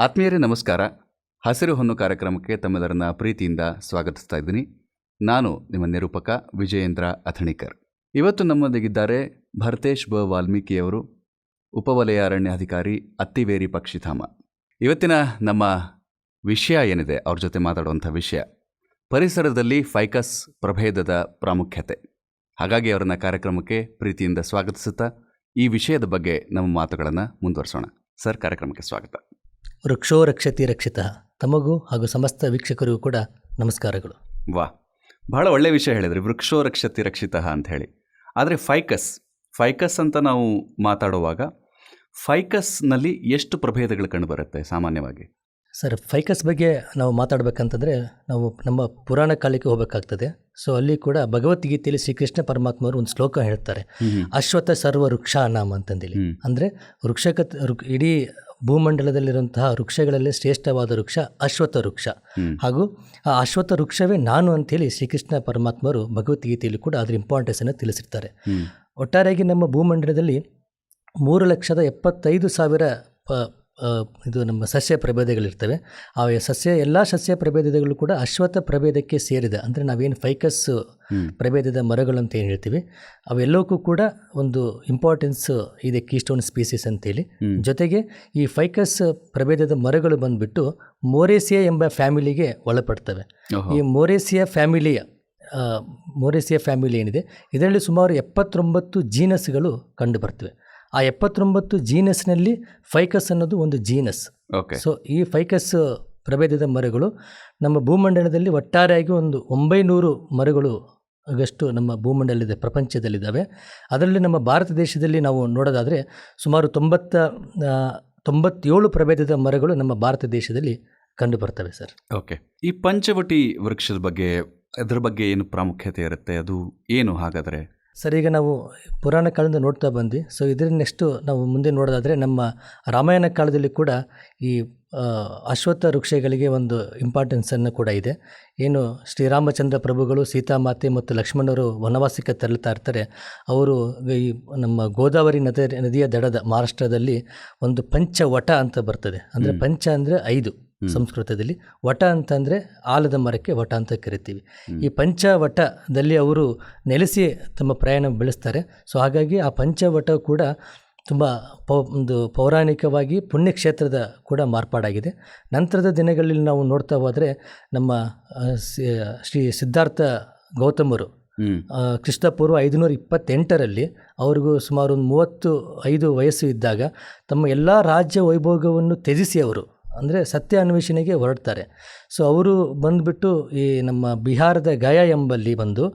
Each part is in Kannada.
ಆತ್ಮೀಯರೇ, ನಮಸ್ಕಾರ. ಹಸಿರು ಹೊನ್ನು ಕಾರ್ಯಕ್ರಮಕ್ಕೆ ತಮ್ಮೆಲ್ಲರನ್ನ ಪ್ರೀತಿಯಿಂದ ಸ್ವಾಗತಿಸ್ತಾ ಇದ್ದೀನಿ. ನಾನು ನಿಮ್ಮ ನಿರೂಪಕ ವಿಜಯೇಂದ್ರ ಅಥಣಿಕರ್. ಇವತ್ತು ನಮ್ಮೊಂದಿಗಿದ್ದಾರೆ ಭರತೇಶ್ ಬ. ವಾಲ್ಮೀಕಿಯವರು ಉಪವಲಯ ಅರಣ್ಯಾಧಿಕಾರಿ ಅತ್ತಿವೇರಿ ಪಕ್ಷಿಧಾಮ. ಇವತ್ತಿನ ನಮ್ಮ ವಿಷಯ ಏನಿದೆ, ಅವ್ರ ಜೊತೆ ಮಾತಾಡುವಂಥ ವಿಷಯ? ಪರಿಸರದಲ್ಲಿ ಫೈಕಸ್ ಪ್ರಭೇದದ ಪ್ರಾಮುಖ್ಯತೆ. ಹಾಗಾಗಿ ಅವರನ್ನ ಕಾರ್ಯಕ್ರಮಕ್ಕೆ ಪ್ರೀತಿಯಿಂದ ಸ್ವಾಗತಿಸುತ್ತಾ, ಈ ವಿಷಯದ ಬಗ್ಗೆ ನಮ್ಮ ಮಾತುಗಳನ್ನು ಮುಂದುವರಿಸೋಣ. ಸರ್, ಕಾರ್ಯಕ್ರಮಕ್ಕೆ ಸ್ವಾಗತ. ವೃಕ್ಷೋ ರಕ್ಷತಿ ರಕ್ಷಿತ. ತಮಗೂ ಹಾಗೂ ಸಮಸ್ತ ವೀಕ್ಷಕರಿಗೂ ಕೂಡ ನಮಸ್ಕಾರಗಳು. ವಾ. ಬಹಳ ಒಳ್ಳೆಯ ವಿಷಯ ಹೇಳಿದ್ರಿ. ವೃಕ್ಷೋ ರಕ್ಷತಿ ರಕ್ಷಿತ ಅಂತ ಹೇಳಿ. ಆದರೆ ಫೈಕಸ್ ಫೈಕಸ್ ಅಂತ ನಾವು ಮಾತಾಡುವಾಗ ಫೈಕಸ್ನಲ್ಲಿ ಎಷ್ಟು ಪ್ರಭೇದಗಳು ಕಂಡುಬರುತ್ತೆ ಸಾಮಾನ್ಯವಾಗಿ? ಸರ್ ಫೈಕಸ್ ಬಗ್ಗೆ ನಾವು ಮಾತಾಡಬೇಕಂತಂದರೆ ನಾವು ನಮ್ಮ ಪುರಾಣ ಕಾಲಕ್ಕೆ ಹೋಗಬೇಕಾಗ್ತದೆ. ಸೊ ಅಲ್ಲಿ ಕೂಡ ಭಗವದ್ಗೀತೆಯಲ್ಲಿ ಶ್ರೀಕೃಷ್ಣ ಪರಮಾತ್ಮರು ಒಂದು ಶ್ಲೋಕ ಹೇಳ್ತಾರೆ. ಅಶ್ವಥ ಸರ್ವ ವೃಕ್ಷ ನಾಮ ಅಂತಂದೇಳಿ. ಅಂದರೆ ವೃಕ್ಷಕ ವೃಕ್- ಇಡೀ ಭೂಮಂಡಲದಲ್ಲಿರುವಂತಹ ವೃಕ್ಷಗಳಲ್ಲಿ ಶ್ರೇಷ್ಠವಾದ ವೃಕ್ಷ ಅಶ್ವತ್ಥ ವೃಕ್ಷ. ಹಾಗೂ ಆ ಅಶ್ವತ್ಥ ವೃಕ್ಷವೇ ನಾನು ಅಂತೇಳಿ ಶ್ರೀಕೃಷ್ಣ ಪರಮಾತ್ಮರು ಭಗವದ್ಗೀತೆಯಲ್ಲಿ ಕೂಡ ಅದರ ಇಂಪಾರ್ಟೆನ್ಸನ್ನು ತಿಳಿಸಿರ್ತಾರೆ. ಒಟ್ಟಾರೆಯಾಗಿ ನಮ್ಮ ಭೂಮಂಡಲದಲ್ಲಿ ಮೂರು ಲಕ್ಷದ ಎಪ್ಪತ್ತೈದು ಸಾವಿರ ಇದು ನಮ್ಮ ಸಸ್ಯ ಪ್ರಭೇದಗಳಿರ್ತವೆ. ಆ ಸಸ್ಯ ಎಲ್ಲ ಸಸ್ಯ ಪ್ರಭೇದಗಳು ಕೂಡ ಅಶ್ವತ್ಥ ಪ್ರಭೇದಕ್ಕೆ ಸೇರಿದೆ. ಅಂದರೆ ನಾವೇನು ಫೈಕಸ್. ಪ್ರಭೇದದ ಮರಗಳು ಅಂತ ಏನು ಹೇಳ್ತೀವಿ ಅವೆಲ್ಲಕ್ಕೂ ಕೂಡ ಒಂದು ಇಂಪಾರ್ಟೆನ್ಸ್ ಇದೆ ಕೀಸ್ಟೋನ್ ಸ್ಪೀಸೀಸ್ ಅಂತೇಳಿ. ಜೊತೆಗೆ ಈ ಫೈಕಸ್ ಪ್ರಭೇದದ ಮರಗಳು ಬಂದುಬಿಟ್ಟು ಮೋರೇಸಿಯಾ ಎಂಬ ಫ್ಯಾಮಿಲಿಗೆ ಒಳಪಡ್ತವೆ. ಈ ಮೋರೇಸಿಯಾ ಫ್ಯಾಮಿಲಿಯ ಮೋರೇಸಿಯಾ ಫ್ಯಾಮಿಲಿ ಏನಿದೆ ಇದರಲ್ಲಿ ಸುಮಾರು ಎಪ್ಪತ್ತೊಂಬತ್ತು ಜೀನಸ್ಗಳು ಕಂಡುಬರ್ತವೆ ಆ ಎಪ್ಪತ್ತೊಂಬತ್ತು ಜೀನಸ್ನಲ್ಲಿ ಫೈಕಸ್ ಅನ್ನೋದು ಒಂದು ಜೀನಸ್ ಓಕೆ ಸೊ ಈ ಫೈಕಸ್ ಪ್ರಭೇದದ ಮರಗಳು ನಮ್ಮ ಭೂಮಂಡಲದಲ್ಲಿ ಒಟ್ಟಾರೆಯಾಗಿ ಒಂದು ಒಂಬೈನೂರು ಮರಗಳು ಆಗಷ್ಟು ನಮ್ಮ ಭೂಮಂಡಲದ ಪ್ರಪಂಚದಲ್ಲಿದ್ದಾವೆ. ಅದರಲ್ಲಿ ನಮ್ಮ ಭಾರತ ದೇಶದಲ್ಲಿ ನಾವು ನೋಡೋದಾದರೆ ಸುಮಾರು ತೊಂಬತ್ತ ತೊಂಬತ್ತೇಳು ಪ್ರಭೇದದ ಮರಗಳು ನಮ್ಮ ಭಾರತ ದೇಶದಲ್ಲಿ ಕಂಡುಬರ್ತವೆ ಸರ್. ಓಕೆ ಈ ಪಂಚವಟಿ ವೃಕ್ಷದ ಬಗ್ಗೆ ಅದರ ಬಗ್ಗೆ ಏನು ಪ್ರಾಮುಖ್ಯತೆ ಇರುತ್ತೆ? ಅದು ಏನು ಹಾಗಾದರೆ? ಸರ್ ಈಗ ನಾವು ಪುರಾಣ ಕಾಲದಿಂದ ನೋಡ್ತಾ ಬಂದ್ವಿ. ಸೊ ಇದರಿಂದ ನೆಕ್ಸ್ಟು ನಾವು ಮುಂದೆ ನೋಡೋದಾದರೆ ನಮ್ಮ ರಾಮಾಯಣ ಕಾಲದಲ್ಲಿ ಕೂಡ ಈ ಅಶ್ವತ್ಥ ವೃಕ್ಷಗಳಿಗೆ ಒಂದು ಇಂಪಾರ್ಟೆನ್ಸನ್ನು ಕೂಡ ಇದೆ. ಏನು ಶ್ರೀರಾಮಚಂದ್ರ ಪ್ರಭುಗಳು ಸೀತಾಮಾತೆ ಮತ್ತು ಲಕ್ಷ್ಮಣರು ವನವಾಸಕ್ಕೆ ತೆರಳುತ್ತಾ ಇರ್ತಾರೆ. ಅವರು ಈ ನಮ್ಮ ಗೋದಾವರಿ ನದಿ ನದಿಯ ದಡದ ಮಹಾರಾಷ್ಟ್ರದಲ್ಲಿ ಒಂದು ಪಂಚವಟ ಅಂತ ಬರ್ತದೆ. ಅಂದರೆ ಪಂಚ ಅಂದರೆ ಐದು. ಸಂಸ್ಕೃತದಲ್ಲಿ. ವಟ ಅಂತಂದರೆ ಆಲದ ಮರಕ್ಕೆ ವಟ ಅಂತ ಕರಿತೀವಿ. ಈ ಪಂಚವಟದಲ್ಲಿ ಅವರು ನೆಲೆಸಿ ತಮ್ಮ ಪ್ರಯಾಣ ಬೆಳೆಸ್ತಾರೆ. ಸೊ ಹಾಗಾಗಿ ಆ ಪಂಚವಟ ಕೂಡ ತುಂಬ ಪೌ ಒಂದು ಪೌರಾಣಿಕವಾಗಿ ಪುಣ್ಯಕ್ಷೇತ್ರದ ಕೂಡ ಮಾರ್ಪಾಡಾಗಿದೆ. ನಂತರದ ದಿನಗಳಲ್ಲಿ ನಾವು ನೋಡ್ತಾ ಹೋದರೆ ನಮ್ಮ ಶ್ರೀ ಸಿದ್ಧಾರ್ಥ ಗೌತಮರು ಕ್ರಿಸ್ತಪೂರ್ವ ಐದುನೂರ ಇಪ್ಪತ್ತೆಂಟರಲ್ಲಿ ಅವ್ರಿಗೂ ಸುಮಾರು ಒಂದು ಮೂವತ್ತು ಐದು ವಯಸ್ಸು ಇದ್ದಾಗ ತಮ್ಮ ಎಲ್ಲ ರಾಜ್ಯ ವೈಭೋಗವನ್ನು ತ್ಯಜಿಸಿ ಅವರು ಅಂದರೆ ಸತ್ಯ ಅನ್ವೇಷಣೆಗೆ ಹೊರಡ್ತಾರೆ. ಸೊ ಅವರು ಬಂದುಬಿಟ್ಟು ಈ ನಮ್ಮ ಬಿಹಾರದ ಗಯಾ ಎಂಬಲ್ಲಿ ಬಂದು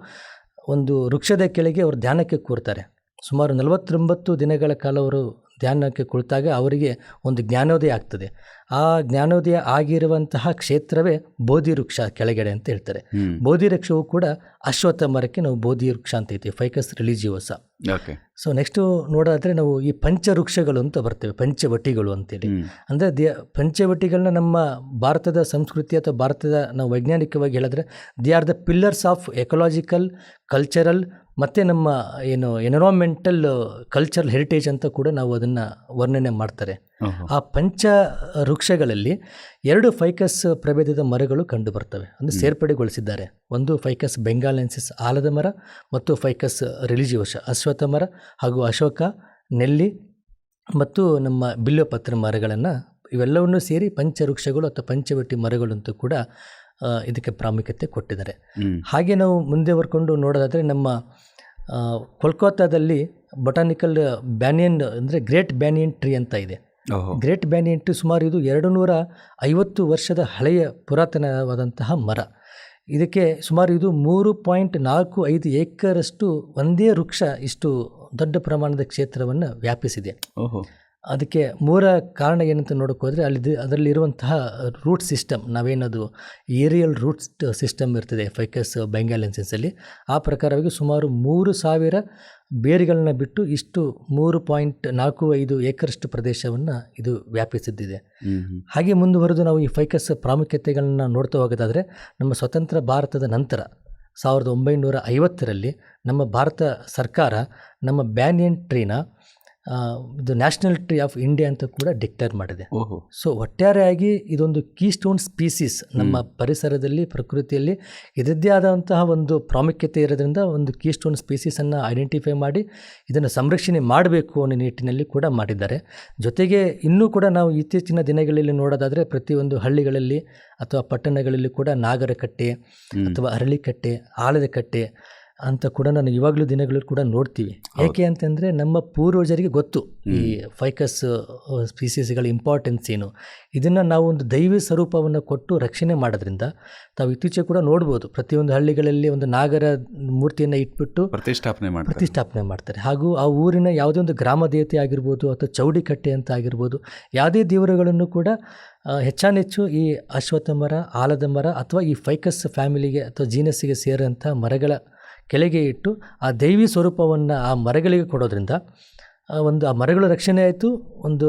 ಒಂದು ವೃಕ್ಷದ ಕೆಳಗೆ ಅವರು ಧ್ಯಾನಕ್ಕೆ ಕೂರ್ತಾರೆ. ಸುಮಾರು ನಲವತ್ತೊಂಬತ್ತು ದಿನಗಳ ಕಾಲ ಅವರು ಧ್ಯಾನಕ್ಕೆ ಕುಳಿತಾಗ ಅವರಿಗೆ ಒಂದು ಜ್ಞಾನೋದಯ ಆಗ್ತದೆ. ಆ ಜ್ಞಾನೋದಯ ಆಗಿರುವಂತಹ ಕ್ಷೇತ್ರವೇ ಬೋಧಿ ವೃಕ್ಷ ಕೆಳಗಡೆ ಅಂತ ಹೇಳ್ತಾರೆ. ಬೋಧಿ ವೃಕ್ಷವು ಕೂಡ ಅಶ್ವತ್ಥ ಮರಕ್ಕೆ ನಾವು ಬೋಧಿ ವೃಕ್ಷ ಅಂತ ಐತಿ ficus religiosa. Okay. So next ನೋಡೋದಾದರೆ ನಾವು ಈ ಪಂಚವೃಕ್ಷಗಳು ಅಂತ ಬರ್ತೇವೆ ಪಂಚವಟಿಗಳು ಅಂತೇಳಿ. ಅಂದ್ರೆ ಅಂದರೆ ದೇ ಪಂಚವಟಿಗಳನ್ನ ನಮ್ಮ ಭಾರತದ ಸಂಸ್ಕೃತಿ ಅಥವಾ ಭಾರತದ ನಾವು ವೈಜ್ಞಾನಿಕವಾಗಿ ಹೇಳಿದ್ರೆ they are the pillars of ecological cultural ಮತ್ತು ನಮ್ಮ ಏನು ಎನ್ವಿರಾನ್ಮೆಂಟಲ್ ಕಲ್ಚರಲ್ ಹೆರಿಟೇಜ್ ಅಂತ ಕೂಡ ನಾವು ಅದನ್ನು ವರ್ಣನೆ ಮಾಡ್ತಾರೆ. ಆ ಪಂಚ ವೃಕ್ಷಗಳಲ್ಲಿ ಎರಡು ಫೈಕಸ್ ಪ್ರಭೇದದ ಮರಗಳು ಕಂಡುಬರ್ತವೆ ಅಂದರೆ ಸೇರ್ಪಡೆಗೊಳಿಸಿದ್ದಾರೆ. ಒಂದು ಫೈಕಸ್ ಬೆಂಗಾಲೆನ್ಸಿಸ್ ಆಲದ ಮರ ಮತ್ತು ಫೈಕಸ್ ರಿಲಿಜಿಯೋಶ ಅಶ್ವತ್ಥ ಮರ ಹಾಗೂ ಅಶೋಕ ನೆಲ್ಲಿ ಮತ್ತು ನಮ್ಮ ಬಿಲ್ವಪತ್ರ ಮರಗಳನ್ನು ಇವೆಲ್ಲವನ್ನೂ ಸೇರಿ ಪಂಚವೃಕ್ಷಗಳು ಅಥವಾ ಪಂಚವಟಿ ಮರಗಳು ಅಂತ ಕೂಡ ಇದಕ್ಕೆ ಪ್ರಾಮುಖ್ಯತೆ ಕೊಟ್ಟಿದ್ದಾರೆ. ಹಾಗೆ ನಾವು ಮುಂದೆ ಬರ್ಕೊಂಡು ನೋಡೋದಾದರೆ ನಮ್ಮ ಕೋಲ್ಕತ್ತಾದಲ್ಲಿ ಬೊಟಾನಿಕಲ್ ಬ್ಯಾನಿಯನ್ ಅಂದರೆ ಗ್ರೇಟ್ ಬ್ಯಾನಿಯನ್ ಟ್ರೀ ಅಂತ ಇದೆ. ಗ್ರೇಟ್ ಬ್ಯಾನಿಯನ್ ಟ್ರೀ ಸುಮಾರು ಇದು ಎರಡು ನೂರ ಐವತ್ತು ವರ್ಷದ ಹಳೆಯ ಪುರಾತನವಾದಂತಹ ಮರ. ಇದಕ್ಕೆ ಸುಮಾರು ಇದು ಮೂರು ಪಾಯಿಂಟ್ ನಾಲ್ಕು ಐದು ಏಕರಷ್ಟು ಒಂದೇ ವೃಕ್ಷ ಇಷ್ಟು ದೊಡ್ಡ ಪ್ರಮಾಣದ ಕ್ಷೇತ್ರವನ್ನು ವ್ಯಾಪಿಸಿದೆ. ಓಹೋ. ಅದಕ್ಕೆ ಮೂರ ಕಾರಣ ಏನಂತ ನೋಡೋಕ್ಕೋದ್ರೆ ಹೋದರೆ ಅಲ್ಲಿ ಅದರಲ್ಲಿರುವಂತಹ ರೂಟ್ ಸಿಸ್ಟಮ್ ನಾವೇನದು ಏರಿಯಲ್ ರೂಟ್ ಸಿಸ್ಟಮ್ ಇರ್ತದೆ ಫೈಕಸ್ ಬೆಂಗಾಲೆನ್ಸಲ್ಲಿ ಆ ಪ್ರಕಾರವಾಗಿ ಸುಮಾರು ಮೂರು ಸಾವಿರ ಬೇರುಗಳನ್ನ ಬಿಟ್ಟು ಇಷ್ಟು ಮೂರು ಪಾಯಿಂಟ್ ನಾಲ್ಕು ಐದು ಏಕರಷ್ಟು ಪ್ರದೇಶವನ್ನು ಇದು ವ್ಯಾಪಿಸಿದ್ದಿದೆ. ಹಾಗೆ ಮುಂದುವರೆದು ನಾವು ಈ ಫೈಕಸ್ ಪ್ರಾಮುಖ್ಯತೆಗಳನ್ನ ನೋಡ್ತಾ ಹೋಗೋದಾದರೆ ನಮ್ಮ ಸ್ವತಂತ್ರ ಭಾರತದ ನಂತರ ಸಾವಿರದ ಒಂಬೈನೂರ ಐವತ್ತರಲ್ಲಿ ನಮ್ಮ ಭಾರತ ಸರ್ಕಾರ ನಮ್ಮ ಬ್ಯಾನಿಯನ್ ಟ್ರೀನ ಇದು ನ್ಯಾಷನಲ್ ಟ್ರೀ ಆಫ್ ಇಂಡಿಯಾ ಅಂತ ಕೂಡ ಡಿಕ್ಲೇರ್ ಮಾಡಿದೆ. ಓಹೋ. ಸೊ ಒಟ್ಟಾರೆಯಾಗಿ ಇದೊಂದು ಕೀ ಸ್ಟೋನ್ ಸ್ಪೀಸೀಸ್ ನಮ್ಮ ಪರಿಸರದಲ್ಲಿ ಪ್ರಕೃತಿಯಲ್ಲಿ ಇದರದ್ದೇ ಆದಂತಹ ಒಂದು ಪ್ರಾಮುಖ್ಯತೆ ಇರೋದ್ರಿಂದ ಒಂದು ಕೀ ಸ್ಟೋನ್ ಸ್ಪೀಸೀಸನ್ನು ಐಡೆಂಟಿಫೈ ಮಾಡಿ ಇದನ್ನು ಸಂರಕ್ಷಣೆ ಮಾಡಬೇಕು ಅನ್ನೋ ನಿಟ್ಟಿನಲ್ಲಿ ಕೂಡ ಮಾಡಿದ್ದಾರೆ. ಜೊತೆಗೆ ಇನ್ನೂ ಕೂಡ ನಾವು ಇತ್ತೀಚಿನ ದಿನಗಳಲ್ಲಿ ನೋಡೋದಾದರೆ ಪ್ರತಿಯೊಂದು ಹಳ್ಳಿಗಳಲ್ಲಿ ಅಥವಾ ಪಟ್ಟಣಗಳಲ್ಲಿ ಕೂಡ ನಾಗರಕಟ್ಟೆ ಅಥವಾ ಅರಳಿಕಟ್ಟೆ ಆಲದ ಕಟ್ಟೆ ಅಂತ ಕೂಡ ನಾನು ಇವಾಗಲೂ ದಿನಗಳಲ್ಲಿ ಕೂಡ ನೋಡ್ತೀವಿ. ಯಾಕೆ ಅಂತಂದರೆ ನಮ್ಮ ಪೂರ್ವಜರಿಗೆ ಗೊತ್ತು ಈ ಫೈಕಸ್ ಸ್ಪೀಸೀಸ್ಗಳ ಇಂಪಾರ್ಟೆನ್ಸ್ ಏನು. ಇದನ್ನು ನಾವು ಒಂದು ದೈವಿ ಸ್ವರೂಪವನ್ನು ಕೊಟ್ಟು ರಕ್ಷಣೆ ಮಾಡೋದ್ರಿಂದ ತಾವು ಇತ್ತೀಚೆಗೆ ಕೂಡ ನೋಡ್ಬೋದು. ಪ್ರತಿಯೊಂದು ಹಳ್ಳಿಗಳಲ್ಲಿ ಒಂದು ನಾಗರ ಮೂರ್ತಿಯನ್ನು ಇಟ್ಬಿಟ್ಟು ಪ್ರತಿಷ್ಠಾಪನೆ ಮಾಡಿ ಪ್ರತಿಷ್ಠಾಪನೆ ಮಾಡ್ತಾರೆ. ಹಾಗೂ ಆ ಊರಿನ ಯಾವುದೇ ಒಂದು ಗ್ರಾಮ ದೇವತೆ ಆಗಿರ್ಬೋದು ಅಥವಾ ಚೌಡಿಕಟ್ಟೆ ಅಂತ ಆಗಿರ್ಬೋದು ಯಾವುದೇ ದೇವರುಗಳನ್ನು ಕೂಡ ಹೆಚ್ಚಾನೆಚ್ಚು ಈ ಅಶ್ವತ್ಥ ಮರ ಆಲದ ಮರ ಅಥವಾ ಈ ಫೈಕಸ್ ಫ್ಯಾಮಿಲಿಗೆ ಅಥವಾ ಜೀನಸ್ಸಿಗೆ ಸೇರಿದಂಥ ಮರಗಳ ಕೆಳಗೆ ಇಟ್ಟು ಆ ದೈವಿ ಸ್ವರೂಪವನ್ನು ಆ ಮರಗಳಿಗೆ ಕೊಡೋದ್ರಿಂದ ಒಂದು ಆ ಮರಗಳ ರಕ್ಷಣೆ ಆಯಿತು. ಒಂದು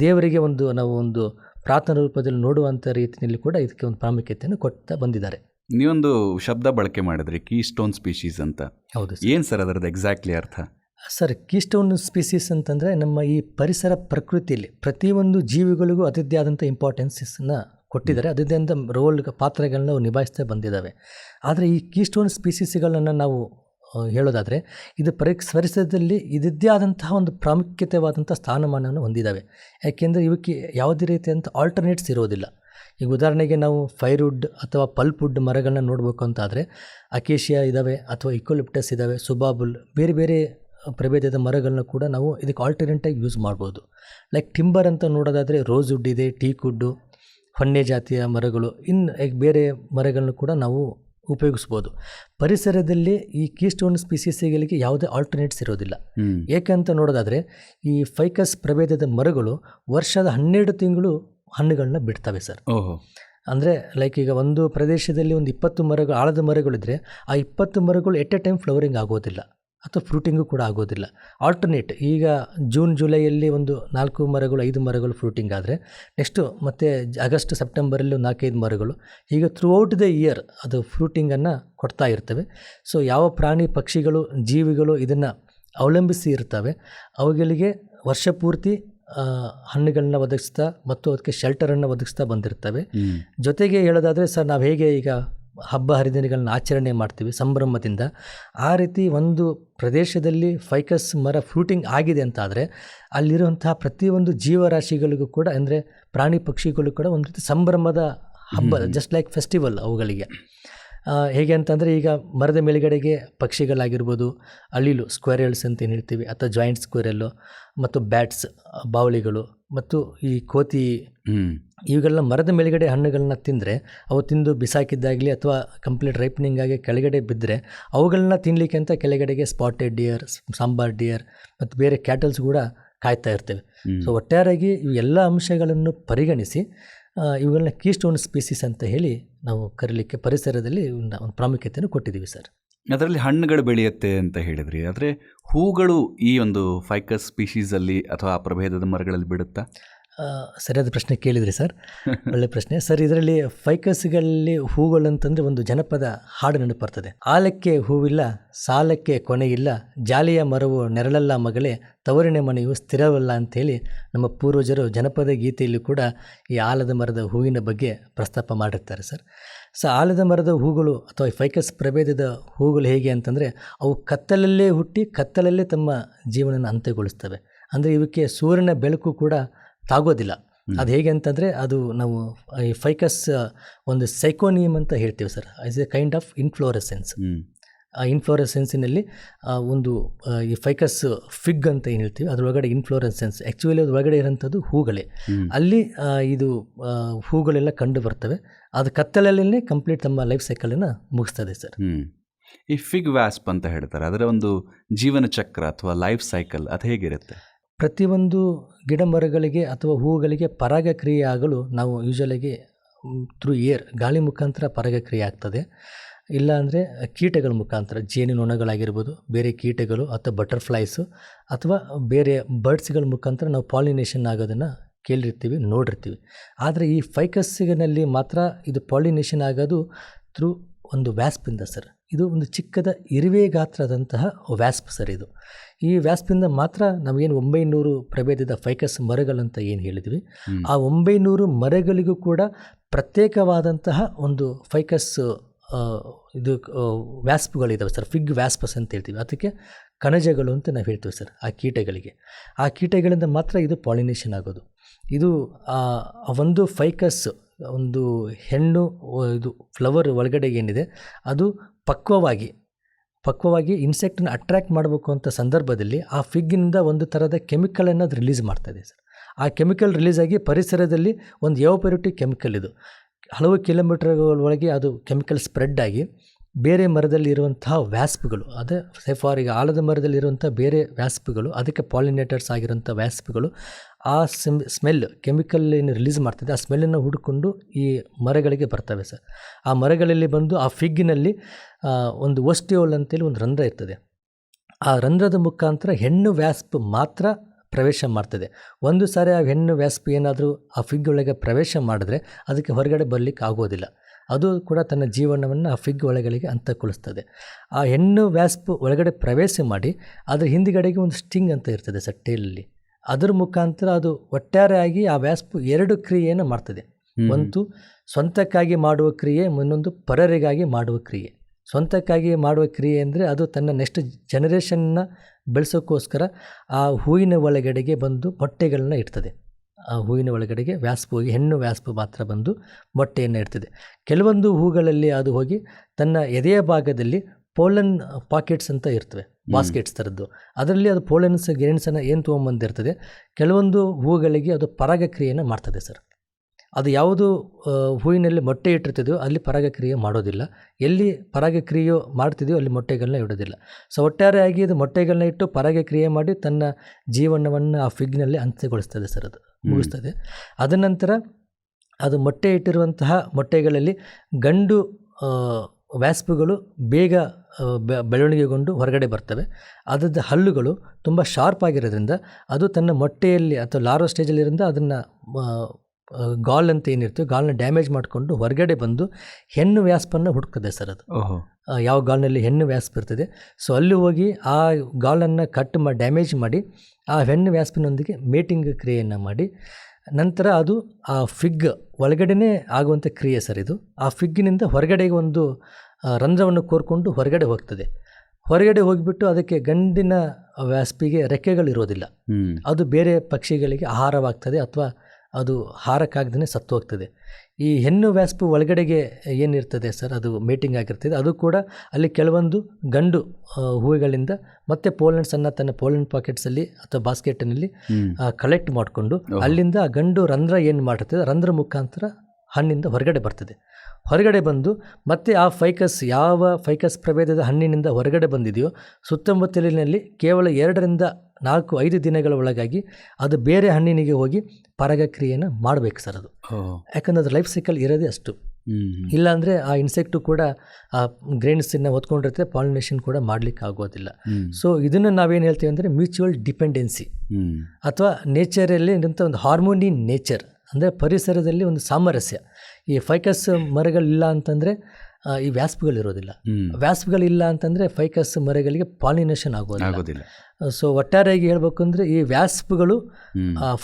ದೇವರಿಗೆ ಒಂದು ನಾವು ಒಂದು ಪ್ರಾರ್ಥನಾ ರೂಪದಲ್ಲಿ ನೋಡುವಂಥ ರೀತಿಯಲ್ಲಿ ಕೂಡ ಇದಕ್ಕೆ ಒಂದು ಪ್ರಾಮುಖ್ಯತೆಯನ್ನು ಕೊಡ್ತಾ ಬಂದಿದ್ದಾರೆ. ನೀವೊಂದು ಶಬ್ದ ಬಳಕೆ ಮಾಡಿದ್ರಿ ಕೀ ಸ್ಟೋನ್ ಸ್ಪೀಶೀಸ್ ಅಂತ. ಹೌದು ಏನು ಸರ್ ಅದರದ್ದು ಎಕ್ಸಾಕ್ಟ್ಲಿ ಅರ್ಥ? ಸರ್ ಕೀಸ್ಟೋನ್ ಸ್ಪೀಸೀಸ್ ಅಂತಂದರೆ ನಮ್ಮ ಈ ಪರಿಸರ ಪ್ರಕೃತಿಯಲ್ಲಿ ಪ್ರತಿಯೊಂದು ಜೀವಿಗಳಿಗೂ ಅತಿಥಿಯಾದಂಥ ಇಂಪಾರ್ಟೆನ್ಸಸ್ನ ಕೊಟ್ಟಿದ್ದಾರೆ. ಅದರಿಂದ ರೋಲ್ ಪಾತ್ರಗಳನ್ನ ಅವು ನಿಭಾಯಿಸ್ತಾ ಬಂದಿದ್ದಾವೆ ಆದರೆ ಈ ಕೀಸ್ಟೋನ್ ಸ್ಪೀಸೀಸ್ಗಳನ್ನು ನಾವು ಹೇಳೋದಾದರೆ ಇದು ಪರೀಕ್ಷ ಪರಿಸರದಲ್ಲಿ ಇದದ್ದೇ ಆದಂತಹ ಒಂದು ಪ್ರಾಮುಖ್ಯತೆವಾದಂಥ ಸ್ಥಾನಮಾನವನ್ನು ಹೊಂದಿದ್ದಾವೆ ಯಾಕೆಂದರೆ ಇವಕ್ಕೆ ಯಾವುದೇ ರೀತಿಯಂಥ ಆಲ್ಟರ್ನೇಟ್ಸ್ ಇರೋದಿಲ್ಲ. ಈಗ ಉದಾಹರಣೆಗೆ ನಾವು ಫೈರ್ವುಡ್ ಅಥವಾ ಪಲ್ಪ್ವುಡ್ ಮರಗಳನ್ನ ನೋಡಬೇಕು ಅಂತಾದರೆ ಅಕೇಶಿಯಾ ಇದ್ದಾವೆ ಅಥವಾ ಇಕೋಲಿಪ್ಟಸ್ ಇದ್ದಾವೆ ಸುಬಾಬುಲ್ ಬೇರೆ ಬೇರೆ ಪ್ರಭೇದದ ಮರಗಳನ್ನ ಕೂಡ ನಾವು ಇದಕ್ಕೆ ಆಲ್ಟರ್ನೇಟಾಗಿ ಯೂಸ್ ಮಾಡ್ಬೋದು. ಲೈಕ್ ಟಿಂಬರ್ ಅಂತ ನೋಡೋದಾದರೆ ರೋಸ್ ವುಡ್ ಇದೆ ಟೀಕ್ ವುಡ್ಡು ಹೊನ್ನೆ ಜಾತಿಯ ಮರಗಳು ಇನ್ನು ಬೇರೆ ಮರಗಳನ್ನು ಕೂಡ ನಾವು ಉಪಯೋಗಿಸ್ಬೋದು. ಪರಿಸರದಲ್ಲಿ ಈ ಕೀಸ್ಟೋನ್ ಸ್ಪೀಸೀಸ್ಗಳಿಗೆ ಯಾವುದೇ ಆಲ್ಟರ್ನೇಟ್ಸ್ ಇರೋದಿಲ್ಲ. ಏಕೆಂತ ಏಕಂತ ನೋಡೋದಾದರೆ ಈ ಫೈಕಸ್ ಪ್ರಭೇದದ ಮರಗಳು ವರ್ಷದ ಹನ್ನೆರಡು ತಿಂಗಳು ಹಣ್ಣುಗಳನ್ನ ಬಿಡ್ತವೆ ಸರ್. ಓಹೋ. ಅಂದರೆ ಲೈಕ್ ಈಗ ಒಂದು ಪ್ರದೇಶದಲ್ಲಿ ಒಂದು ಇಪ್ಪತ್ತು ಮರಗಳು ಆಳದ ಮರಗಳಿದ್ರೆ ಆ ಇಪ್ಪತ್ತು ಮರಗಳು ಎಟ್ ಎ ಟೈಮ್ ಫ್ಲವರಿಂಗ್ ಆಗೋದಿಲ್ಲ. ಅಥವಾ ಫ್ರೂಟಿಂಗು ಕೂಡ ಆಗೋದಿಲ್ಲ. ಆಲ್ಟರ್ನೇಟ್ ಈಗ ಜೂನ್ ಜುಲೈಯಲ್ಲಿ ಒಂದು ನಾಲ್ಕು ಮರಗಳು ಐದು ಮರಗಳು ಫ್ರೂಟಿಂಗ್ ಆದರೆ ನೆಕ್ಸ್ಟು ಮತ್ತು ಆಗಸ್ಟ್ ಸೆಪ್ಟೆಂಬರಲ್ಲಿ ನಾಲ್ಕೈದು ಮರಗಳು. ಈಗ ಥ್ರೂ ಔಟ್ ದ ಇಯರ್ ಅದು ಫ್ರೂಟಿಂಗನ್ನು ಕೊಡ್ತಾ ಇರ್ತವೆ. ಸೊ ಯಾವ ಪ್ರಾಣಿ ಪಕ್ಷಿಗಳು ಜೀವಿಗಳು ಇದನ್ನು ಅವಲಂಬಿಸಿ ಇರ್ತವೆ ಅವುಗಳಿಗೆ ವರ್ಷ ಪೂರ್ತಿ ಹಣ್ಣುಗಳನ್ನ ಒದಗಿಸ್ತಾ ಮತ್ತು ಅದಕ್ಕೆ ಶೆಲ್ಟರನ್ನು ಒದಗಿಸ್ತಾ ಬಂದಿರ್ತವೆ. ಜೊತೆಗೆ ಹೇಳೋದಾದರೆ ಸರ್ ನಾವು ಹೇಗೆ ಈಗ ಹಬ್ಬ ಹರಿದಿನಗಳನ್ನ ಆಚರಣೆ ಮಾಡ್ತೀವಿ ಸಂಭ್ರಮದಿಂದ. ಆ ರೀತಿ ಒಂದು ಪ್ರದೇಶದಲ್ಲಿ ಫೈಕಸ್ ಮರ ಫ್ರೂಟಿಂಗ್ ಆಗಿದೆ ಅಂತಾದರೆ ಅಲ್ಲಿರುವಂತಹ ಪ್ರತಿಯೊಂದು ಜೀವರಾಶಿಗಳಿಗೂ ಕೂಡ ಅಂದರೆ ಪ್ರಾಣಿ ಪಕ್ಷಿಗಳು ಕೂಡ ಒಂದು ರೀತಿ ಸಂಭ್ರಮದ ಹಬ್ಬ ಜಸ್ಟ್ ಲೈಕ್ ಫೆಸ್ಟಿವಲ್ ಅವುಗಳಿಗೆ. ಹೇಗೆ ಅಂತಂದರೆ ಈಗ ಮರದ ಮೇಲುಗಡೆಗೆ ಪಕ್ಷಿಗಳಾಗಿರ್ಬೋದು ಅಳಿಲು ಸ್ಕ್ವೇರಲ್ಸ್ ಅಂತ ಏನು ಹೇಳ್ತೀವಿ ಅಥವಾ ಜಾಯಿಂಟ್ ಸ್ಕ್ವೇರಲ್ಲು ಮತ್ತು ಬ್ಯಾಟ್ಸ್ ಬಾವಳಿಗಳು ಮತ್ತು ಈ ಕೋತಿ ಇವುಗಳನ್ನ ಮರದ ಮೇಲುಗಡೆ ಹಣ್ಣುಗಳನ್ನ ತಿಂದರೆ ಅವು ತಿಂದು ಬಿಸಾಕಿದ್ದಾಗಲಿ ಅಥವಾ ಕಂಪ್ಲೀಟ್ ರೈಪ್ನಿಂಗ್ ಆಗಿ ಕೆಳಗಡೆ ಬಿದ್ದರೆ ಅವುಗಳನ್ನ ತಿನ್ನಲಿಕ್ಕೆ ಅಂತ ಕೆಳಗಡೆಗೆ ಸ್ಪಾಟೆಡ್ ಡಿಯರ್ ಸಾಂಬಾರ್ ಡಿಯರ್ ಮತ್ತು ಬೇರೆ ಕ್ಯಾಟಲ್ಸ್ ಕೂಡ ಕಾಯ್ತಾ ಇರ್ತೇವೆ. ಸೊ ಒಟ್ಟಾರೆಯಾಗಿ ಇವು ಎಲ್ಲ ಅಂಶಗಳನ್ನು ಪರಿಗಣಿಸಿ ಇವುಗಳನ್ನ ಕೀಸ್ಟೋನ್ ಸ್ಪೀಸೀಸ್ ಅಂತ ಹೇಳಿ ನಾವು ಕರೀಲಿಕ್ಕೆ ಪರಿಸರದಲ್ಲಿ ಒಂದು ಪ್ರಾಮುಖ್ಯತೆಯನ್ನು ಕೊಟ್ಟಿದ್ದೀವಿ ಸರ್. ಅದರಲ್ಲಿ ಹಣ್ಣುಗಳು ಬೆಳೆಯುತ್ತೆ ಅಂತ ಹೇಳಿದ್ರಿ. ಆದರೆ ಹೂಗಳು ಈ ಒಂದು ಫೈಕಸ್ ಸ್ಪೀಶೀಸಲ್ಲಿ ಅಥವಾ ಆ ಪ್ರಭೇದದ ಮರಗಳಲ್ಲಿ ಬಿಡುತ್ತಾ? ಸರಿಯಾದ ಪ್ರಶ್ನೆ ಕೇಳಿದ್ರಿ ಸರ್. ಒಳ್ಳೆ ಪ್ರಶ್ನೆ. ಸರ್, ಇದರಲ್ಲಿ ಫೈಕಸ್ಗಳಲ್ಲಿ ಅಂತಂದರೆ ಒಂದು ಜನಪದ ಹಾಡು ನೆನಪು ಬರ್ತದೆ. ಆಲಕ್ಕೆ ಹೂವಿಲ್ಲ, ಸಾಲಕ್ಕೆ ಕೊನೆಯಿಲ್ಲ, ಜಾಲಿಯ ಮರವು ನೆರಳಲ್ಲ ಮಗಳೇ, ತವರಿನ ಮನೆಯು ಸ್ಥಿರವಲ್ಲ ಅಂಥೇಳಿ ನಮ್ಮ ಪೂರ್ವಜರು ಜನಪದ ಗೀತೆಯಲ್ಲಿ ಕೂಡ ಈ ಆಲದ ಮರದ ಹೂವಿನ ಬಗ್ಗೆ ಪ್ರಸ್ತಾಪ ಮಾಡಿರ್ತಾರೆ ಸರ್. ಸೊ, ಆಲದ ಮರದ ಹೂಗಳು ಅಥವಾ ಫೈಕಸ್ ಪ್ರಭೇದದ ಹೂಗಳು ಹೇಗೆ ಅಂತಂದರೆ ಅವು ಕತ್ತಲಲ್ಲೇ ಹುಟ್ಟಿ ಕತ್ತಲಲ್ಲೇ ತಮ್ಮ ಜೀವನನ ಅಂತ್ಯಗೊಳಿಸ್ತವೆ. ಅಂದರೆ ಇವಕ್ಕೆ ಸೂರ್ಯನ ಬೆಳಕು ಕೂಡ ತಾಗೋದಿಲ್ಲ. ಅದು ಹೇಗೆ ಅಂತಂದರೆ ಅದು ನಾವು ಈ ಫೈಕಸ್ ಒಂದು ಸೈಕೋನಿಯಮ್ ಅಂತ ಹೇಳ್ತೀವಿ sir. As a kind of inflorescence ಆ ಇನ್ಫ್ಲೋರೆಸೆನ್ಸಿನಲ್ಲಿ ಒಂದು ಈ ಫೈಕಸ್ ಫಿಗ್ ಅಂತ ಏನು ಹೇಳ್ತೀವಿ ಅದರೊಳಗಡೆ ಇನ್ಫ್ಲೋರೆಸೆನ್ಸ್ ಆ್ಯಕ್ಚುಲಿ ಅದರೊಳಗಡೆ ಇರೋಂಥದ್ದು ಹೂಗಳೇ. ಅಲ್ಲಿ ಇದು ಹೂಗಳೆಲ್ಲ ಕಂಡು ಬರ್ತವೆ. ಅದು ಕತ್ತಲಲ್ಲೇ ಕಂಪ್ಲೀಟ್ ತಮ್ಮ ಲೈಫ್ ಸೈಕಲನ್ನು ಮುಗಿಸ್ತದೆ ಸರ್. ಈ ಫಿಗ್ ವ್ಯಾಸ್ಪ್ ಅಂತ ಹೇಳ್ತಾರೆ ಅದರ ಒಂದು ಜೀವನ ಚಕ್ರ ಅಥವಾ ಲೈಫ್ ಸೈಕಲ್ ಅದು ಹೇಗಿರುತ್ತೆ? ಪ್ರತಿಯೊಂದು ಗಿಡ ಮರಗಳಿಗೆ ಅಥವಾ ಹೂವುಗಳಿಗೆ ಪರಾಗಕ್ರಿಯೆ ಆಗಲು ನಾವು ಯೂಶಲಾಗಿ ಥ್ರೂ ಏರ್ ಗಾಳಿ ಮುಖಾಂತರ ಪರಾಗಕ್ರಿಯೆ ಆಗ್ತದೆ. ಇಲ್ಲ ಅಂದರೆ ಕೀಟಗಳ ಮುಖಾಂತರ ಜೇನುನೊಣಗಳಾಗಿರ್ಬೋದು ಬೇರೆ ಕೀಟಗಳು ಅಥವಾ ಬಟರ್ಫ್ಲೈಸು ಅಥವಾ ಬೇರೆ ಬರ್ಡ್ಸ್ಗಳ ಮುಖಾಂತರ ನಾವು ಪಾಲಿನೇಷನ್ ಆಗೋದನ್ನು ಕೇಳಿರ್ತೀವಿ, ನೋಡಿರ್ತೀವಿ. ಆದರೆ ಈ ಫೈಕಸ್ಸಿನಲ್ಲಿ ಮಾತ್ರ ಇದು ಪಾಲಿನೇಷನ್ ಆಗೋದು ಥ್ರೂ ಒಂದು ವ್ಯಾಸ್ಪಿಂದ ಸರ್. ಇದು ಒಂದು ಚಿಕ್ಕದ ಇರುವೆ ಗಾತ್ರದಂತಹ ವ್ಯಾಸ್ಪ್ ಸರ್ ಇದು. ಈ ವ್ಯಾಸ್ಪಿಂದ ಮಾತ್ರ ನಾವೇನು ಒಂಬೈನೂರು ಪ್ರಭೇದದ ಫೈಕಸ್ ಮರಗಳಂತ ಏನು ಹೇಳಿದ್ವಿ. ಆ ಒಂಬೈನೂರು ಮರಗಳಿಗೂ ಕೂಡ ಪ್ರತ್ಯೇಕವಾದಂತಹ ಒಂದು ಫೈಕಸ್ ಇದು ವ್ಯಾಸ್ಪ್ಗಳಿದ್ದಾವೆ ವ್ಯಾಸ್ಪ್ಗಳಿದಾವೆ ಸರ್. ಫಿಗ್ ವ್ಯಾಸ್ಪಸ್ ಅಂತ ಹೇಳ್ತೀವಿ. ಅದಕ್ಕೆ ಕಣಜಗಳು ಅಂತ ನಾವು ಹೇಳ್ತೀವಿ ಸರ್ ಆ ಕೀಟಗಳಿಗೆ. ಆ ಕೀಟಗಳಿಂದ ಮಾತ್ರ ಇದು ಪಾಲಿನೇಷನ್ ಆಗೋದು. ಇದು ಆ ಒಂದು ಫೈಕಸ್ ಒಂದು ಹೆಣ್ಣು ಇದು ಫ್ಲವರ್ ಒಳಗಡೆ ಏನಿದೆ, ಅದು ಪಕ್ವವಾಗಿ ಪಕ್ವವಾಗಿ ಇನ್ಸೆಕ್ಟನ್ನು ಅಟ್ರ್ಯಾಕ್ಟ್ ಮಾಡಬೇಕು ಅಂತ ಸಂದರ್ಭದಲ್ಲಿ ಆ ಫಿಗ್ಗಿನಿಂದ ಒಂದು ಥರದ ಕೆಮಿಕಲನ್ನು ಅದು ರಿಲೀಸ್ ಮಾಡ್ತಾಯಿದೆ ಸರ್. ಆ ಕೆಮಿಕಲ್ ರಿಲೀಸ್ ಆಗಿ ಪರಿಸರದಲ್ಲಿ ಒಂದು ಯೋಪರಿಟಿವ್ ಕೆಮಿಕಲ್ ಇದು. ಹಲವು ಕಿಲೋಮೀಟರ್ಗಳೊಳಗೆ ಅದು ಕೆಮಿಕಲ್ ಸ್ಪ್ರೆಡ್ ಆಗಿ ಬೇರೆ ಮರದಲ್ಲಿ ಇರುವಂತಹ ವ್ಯಾಸ್ಪುಗಳು, ಅದೇ ಸೆಫಾರ್ ಈಗ ಆಲದ ಮರದಲ್ಲಿ ಇರುವಂಥ ಬೇರೆ ವ್ಯಾಸ್ಪುಗಳು, ಅದಕ್ಕೆ ಪಾಲಿನೇಟರ್ಸ್ ಆಗಿರುವಂಥ ವ್ಯಾಸ್ಪುಗಳು, ಆ ಸ್ಮ್, ಸ್ಮೆಲ್ ಕೆಮಿಕಲ್ ಏನು ರಿಲೀಸ್ ಮಾಡ್ತದೆ, ಆ ಸ್ಮೆಲ್ಲನ್ನು ಹುಡುಕೊಂಡು ಈ ಮರಗಳಿಗೆ ಬರ್ತವೆ ಸರ್. ಆ ಮರಗಳಲ್ಲಿ ಬಂದು ಆ ಫಿಗ್ಗಿನಲ್ಲಿ ಒಂದು ಒಸ್ಟಿಯೋಲ್ ಅಂತೇಳಿ ಒಂದು ರಂಧ್ರ ಇರ್ತದೆ. ಆ ರಂಧ್ರದ ಮುಖಾಂತರ ಹೆಣ್ಣು ವ್ಯಾಸ್ಪ್ ಮಾತ್ರ ಪ್ರವೇಶ ಮಾಡ್ತದೆ. ಒಂದು ಸಾರಿ ಆ ಹೆಣ್ಣು ವ್ಯಾಸ್ಪ್ ಏನಾದರೂ ಆ ಫಿಗ್ ಒಳಗೆ ಪ್ರವೇಶ ಮಾಡಿದ್ರೆ ಅದಕ್ಕೆ ಹೊರಗಡೆ ಬರಲಿಕ್ಕೆ ಆಗೋದಿಲ್ಲ. ಅದು ಕೂಡ ತನ್ನ ಜೀವನವನ್ನು ಆ ಫಿಗ್ ಒಳಗಳಿಗೆ ಅಂತಕೊಳಿಸ್ತದೆ. ಆ ಹೆಣ್ಣು ವ್ಯಾಸ್ಪ್ ಒಳಗಡೆ ಪ್ರವೇಶ ಮಾಡಿ ಅದರ ಹಿಂದುಗಡೆಗೆ ಒಂದು ಸ್ಟಿಂಗ್ ಅಂತ ಇರ್ತದೆ ಸಟ್ಟೆಯಲ್ಲಿ ಅದರ ಮುಖಾಂತರ ಅದು ಒಟ್ಟಾರೆಯಾಗಿ ಆ ವ್ಯಾಸ್ಪ್ ಎರಡು ಕ್ರಿಯೆಯನ್ನು ಮಾಡ್ತದೆ. ಒಂದು ಸ್ವಂತಕ್ಕಾಗಿ ಮಾಡುವ ಕ್ರಿಯೆ ಇನ್ನೊಂದು ಪರರಿಗಾಗಿ ಮಾಡುವ ಕ್ರಿಯೆ. ಸ್ವಂತಕ್ಕಾಗಿ ಮಾಡುವ ಕ್ರಿಯೆ ಅಂದರೆ ಅದು ತನ್ನ ನೆಕ್ಸ್ಟ್ ಜನರೇಷನ್ನ ಬೆಳೆಸೋಕ್ಕೋಸ್ಕರ ಆ ಹೂವಿನ ಒಳಗಡೆಗೆ ಬಂದು ಮೊಟ್ಟೆಗಳನ್ನ ಇಡ್ತದೆ. ಆ ಹೂವಿನ ಒಳಗಡೆಗೆ ವ್ಯಾಸ್ಪು ಹೋಗಿ ಹೆಣ್ಣು ವ್ಯಾಸ್ಪು ಮಾತ್ರ ಬಂದು ಮೊಟ್ಟೆಯನ್ನು ಇಡ್ತದೆ. ಕೆಲವೊಂದು ಹೂಗಳಲ್ಲಿ ಅದು ಹೋಗಿ ತನ್ನ ಎದೆಯ ಭಾಗದಲ್ಲಿ ಪೋಲನ್ ಪಾಕೆಟ್ಸ್ ಅಂತ ಇರ್ತವೆ ಬಾಸ್ಕೆಟ್ಸ್ ಥರದ್ದು. ಅದರಲ್ಲಿ ಅದು ಪೋಲನ್ಸ್ ಗೇಣ್ಸನ್ನು ಏನು ತೊಗೊಂಬಂದಿರ್ತದೆ ಕೆಲವೊಂದು ಹೂಗಳಿಗೆ ಅದು ಪರಾಗಕ್ರಿಯೆಯನ್ನು ಮಾಡ್ತದೆ ಸರ್. ಅದು ಯಾವುದು ಹೂವಿನಲ್ಲಿ ಮೊಟ್ಟೆ ಇಟ್ಟಿರ್ತಿದೆಯೋ ಅಲ್ಲಿ ಪರಾಗಕ್ರಿಯೆ ಮಾಡೋದಿಲ್ಲ. ಎಲ್ಲಿ ಪರಾಗಕ್ರಿಯೆಯೋ ಮಾಡ್ತಿದೆಯೋ ಅಲ್ಲಿ ಮೊಟ್ಟೆಗಳನ್ನ ಇಡೋದಿಲ್ಲ. ಸೊ ಒಟ್ಟಾರೆಯಾಗಿ ಇದು ಮೊಟ್ಟೆಗಳನ್ನ ಇಟ್ಟು ಪರಾಗಕ್ರಿಯೆ ಮಾಡಿ ತನ್ನ ಜೀವನವನ್ನು ಆ ಫಿಗ್ನಲ್ಲಿ ಅಂತ್ಯಗೊಳಿಸ್ತದೆ ಸರ್ ಅದು. ಮುಗಿಸ್ತದೆ. ಅದನಂತರ ಅದು ಮೊಟ್ಟೆ ಇಟ್ಟಿರುವಂತಹ ಮೊಟ್ಟೆಗಳಲ್ಲಿ ಗಂಡು ವ್ಯಾಸ್ಪುಗಳು ಬೇಗ ಬೆಳವಣಿಗೆಗೊಂಡು ಹೊರಗಡೆ ಬರ್ತವೆ. ಅದರದ್ದು ಹಲ್ಲುಗಳು ತುಂಬ ಶಾರ್ಪ್ ಆಗಿರೋದ್ರಿಂದ ಅದು ತನ್ನ ಮೊಟ್ಟೆಯಲ್ಲಿ ಅಥವಾ ಲಾರೋ ಸ್ಟೇಜಲ್ಲಿರೋದ್ರಿಂದ ಅದನ್ನು ಗಾಲ್ ಅಂತ ಏನಿರ್ತದೆ ಗಾಲ್ನ ಡ್ಯಾಮೇಜ್ ಮಾಡಿಕೊಂಡು ಹೊರಗಡೆ ಬಂದು ಹೆಣ್ಣು ವ್ಯಾಸ್ಪನ್ನು ಹುಡುಕ್ತದೆ ಸರ್ ಅದು. ಯಾವ ಗಾಲ್ನಲ್ಲಿ ಹೆಣ್ಣು ವ್ಯಾಸ್ಪ ಇರ್ತದೆ. ಸೊ ಅಲ್ಲಿ ಹೋಗಿ ಆ ಗಾಲನ್ನು ಕಟ್ ಮಾಡಿ ಡ್ಯಾಮೇಜ್ ಮಾಡಿ ಆ ಹೆಣ್ಣು ವ್ಯಾಸ್ಪಿನೊಂದಿಗೆ ಮೇಟಿಂಗ್ ಕ್ರಿಯೆಯನ್ನು ಮಾಡಿ ನಂತರ ಅದು ಆ ಫಿಗ್ ಒಳಗಡೆನೇ ಆಗುವಂಥ ಕ್ರಿಯೆ ಸರ್ ಇದು. ಆ ಫಿಗ್ಗಿನಿಂದ ಹೊರಗಡೆಗೆ ಒಂದು ರಂಧ್ರವನ್ನು ಕೋರ್ಕೊಂಡು ಹೊರಗಡೆ ಹೋಗ್ತದೆ. ಹೊರಗಡೆ ಹೋಗಿಬಿಟ್ಟು ಅದಕ್ಕೆ ಗಂಡಿನ ವ್ಯಾಸ್ಪಿಗೆ ರೆಕ್ಕೆಗಳಿರೋದಿಲ್ಲ. ಅದು ಬೇರೆ ಪಕ್ಷಿಗಳಿಗೆ ಆಹಾರವಾಗ್ತದೆ ಅಥವಾ ಅದು ಹಾರಕ್ಕಾಗ್ದೇ ಸತ್ತು ಹೋಗ್ತದೆ ಈ ಹೆಣ್ಣು ವ್ಯಾಸ್ಪು ಒಳಗಡೆಗೆ ಏನಿರ್ತದೆ ಸರ್? ಅದು ಮೀಟಿಂಗ್ ಆಗಿರ್ತದೆ. ಅದು ಕೂಡ ಅಲ್ಲಿ ಕೆಲವೊಂದು ಗಂಡು ಹೂವುಗಳಿಂದ ಮತ್ತೆ ಪೋಲೆಂಡ್ಸನ್ನು ತನ್ನ ಪೋಲೆಂಡ್ ಪಾಕೆಟ್ಸಲ್ಲಿ ಅಥವಾ ಬಾಸ್ಕೆಟ್ನಲ್ಲಿ ಕಲೆಕ್ಟ್ ಮಾಡಿಕೊಂಡು ಅಲ್ಲಿಂದ ಆ ಗಂಡು ರಂಧ್ರ ಏನು ಮಾಡಿರ್ತದೆ? ರಂಧ್ರ ಮುಖಾಂತರ ಹಣ್ಣಿಂದ ಹೊರಗಡೆ ಬರ್ತದೆ. ಹೊರಗಡೆ ಬಂದು ಮತ್ತೆ ಆ ಫೈಕಸ್ ಯಾವ ಫೈಕಸ್ ಪ್ರಭೇದದ ಹಣ್ಣಿನಿಂದ ಹೊರಗಡೆ ಬಂದಿದೆಯೋ ಸುತ್ತಮುತ್ತಲಿನಲ್ಲಿ ಕೇವಲ ಎರಡರಿಂದ ನಾಲ್ಕು ಐದು ದಿನಗಳ ಒಳಗಾಗಿ ಅದು ಬೇರೆ ಹಣ್ಣಿನಿಗೆ ಹೋಗಿ ಪರಾಗಕ್ರಿಯೆಯನ್ನು ಮಾಡಬೇಕು ಸರ್ ಅದು. ಯಾಕಂದರೆ ಅದ್ರ ಲೈಫ್ ಸೈಕಲ್ ಇರೋದೇ ಅಷ್ಟು. ಇಲ್ಲಾಂದರೆ ಆ ಇನ್ಸೆಕ್ಟು ಕೂಡ ಆ ಗ್ರೇನ್ಸನ್ನು ಹೊತ್ಕೊಂಡಿರುತ್ತೆ ಪಾಲಿನೇಷನ್ ಕೂಡ ಮಾಡಲಿಕ್ಕೆ ಆಗೋದಿಲ್ಲ. ಸೊ ಇದನ್ನು ನಾವೇನು ಹೇಳ್ತೀವಿ ಅಂದರೆ ಮ್ಯೂಚುವಲ್ ಡಿಪೆಂಡೆನ್ಸಿ ಅಥವಾ ನೇಚರಲ್ಲಿ ಒಂದು ಹಾರ್ಮೋನಿ ನೇಚರ್. ಅಂದರೆ ಪರಿಸರದಲ್ಲಿ ಒಂದು ಸಾಮರಸ್ಯ. ಈ ಫೈಕಸ್ ಮರಗಳಿಲ್ಲ ಅಂತಂದರೆ ಈ ವ್ಯಾಸ್ಪ್ಗಳಿರೋದಿಲ್ಲ ವ್ಯಾಸ್ಪಗಳಿಲ್ಲ ಅಂತಂದರೆ ಫೈಕಸ್ ಮರಗಳಿಗೆ ಪಾಲಿನೇಷನ್ ಆಗೋದಿಲ್ಲ. ಸೊ ಒಟ್ಟಾರೆಯಾಗಿ ಹೇಳಬೇಕು ಅಂದರೆ ಈ ವ್ಯಾಸ್ಪ್ಗಳು